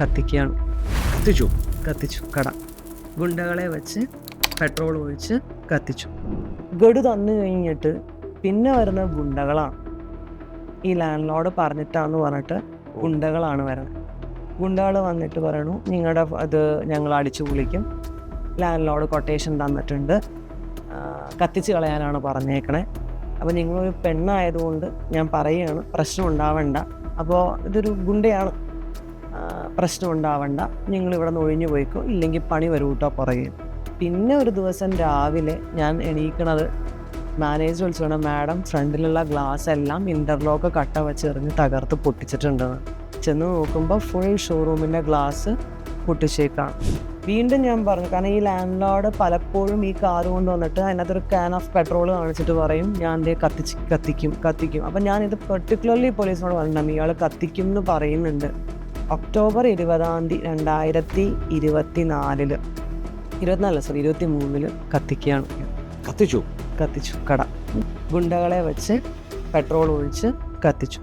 കത്തിക്കുകയാണ്. കത്തിച്ചു. കത്തിച്ചു. കട. ഗുണ്ടകളെ വെച്ച് പെട്രോൾ ഒഴിച്ച് കത്തിച്ചു. ഗഡു തന്നു കഴിഞ്ഞിട്ട് പിന്നെ വരുന്ന ഗുണ്ടകളാണ്. ഈ ലാൻഡ് ലോഡ് പറഞ്ഞിട്ടാന്ന് പറഞ്ഞിട്ട് ഗുണ്ടകളാണ് വരുന്നത്. ഗുണ്ടകൾ വന്നിട്ട് പറയണു നിങ്ങളുടെ അത് ഞങ്ങൾ അടിച്ചു പൊളിക്കും. ലാൻഡ് ലോഡ് കൊട്ടേഷൻ തന്നിട്ടുണ്ട് കത്തിച്ച് കളയാനാണ് പറഞ്ഞേക്കണേ. അപ്പോൾ നിങ്ങളൊരു പെണ്ണായതുകൊണ്ട് ഞാൻ പറയുകയാണ് പ്രശ്നം ഉണ്ടാവണ്ട. അപ്പോൾ ഇതൊരു ഗുണ്ടയാണ്. പ്രശ്നം ഉണ്ടാവണ്ട. നിങ്ങൾ ഇവിടെ നിന്ന് ഒഴിഞ്ഞു പോയിക്കോ. ഇല്ലെങ്കിൽ പണി വരൂ കേട്ടോ പുറകെ. പിന്നെ ഒരു ദിവസം രാവിലെ ഞാൻ എണീക്കണത് മാനേജർ വിളിച്ചോണം മാഡം ഫ്രണ്ടിലുള്ള ഗ്ലാസ് എല്ലാം ഇന്റർലോക്ക് കട്ട വെച്ച് എറിഞ്ഞ് തകർത്ത് പൊട്ടിച്ചിട്ടുണ്ടെന്ന് ചെന്ന് നോക്കുമ്പോൾ ഫുൾ ഷോറൂമിന്റെ ഗ്ലാസ് പൊട്ടിച്ചേക്കാണ്. വീണ്ടും ഞാൻ പറഞ്ഞു കാരണം ഈ ലാൻഡ് ലോഡ് പലപ്പോഴും ഈ കാർ കൊണ്ട് വന്നിട്ട് അതിനകത്തൊരു ക്യാൻ ഓഫ് പെട്രോൾ കാണിച്ചിട്ട് പറയും ഞാൻ ദേ കത്തിച്ച് കത്തിക്കും കത്തിക്കും. അപ്പം ഞാനിത് പെർട്ടിക്കുലർലി പോലീസിനോട് പറഞ്ഞിട്ടുണ്ടാകും ഇയാൾ കത്തിക്കും എന്ന് പറയുന്നുണ്ട്. ഒക്ടോബർ ഇരുപതാം തീയതി രണ്ടായിരത്തി ഇരുപത്തി നാലിൽ ഇരുപത്തിനാല് സോറി ഇരുപത്തി മൂന്നിൽ കത്തിക്കുകയാണ്. കത്തിച്ചു? കത്തിച്ചു കട. ഗുണ്ടകളെ വെച്ച് പെട്രോൾ ഒഴിച്ച് കത്തിച്ചു.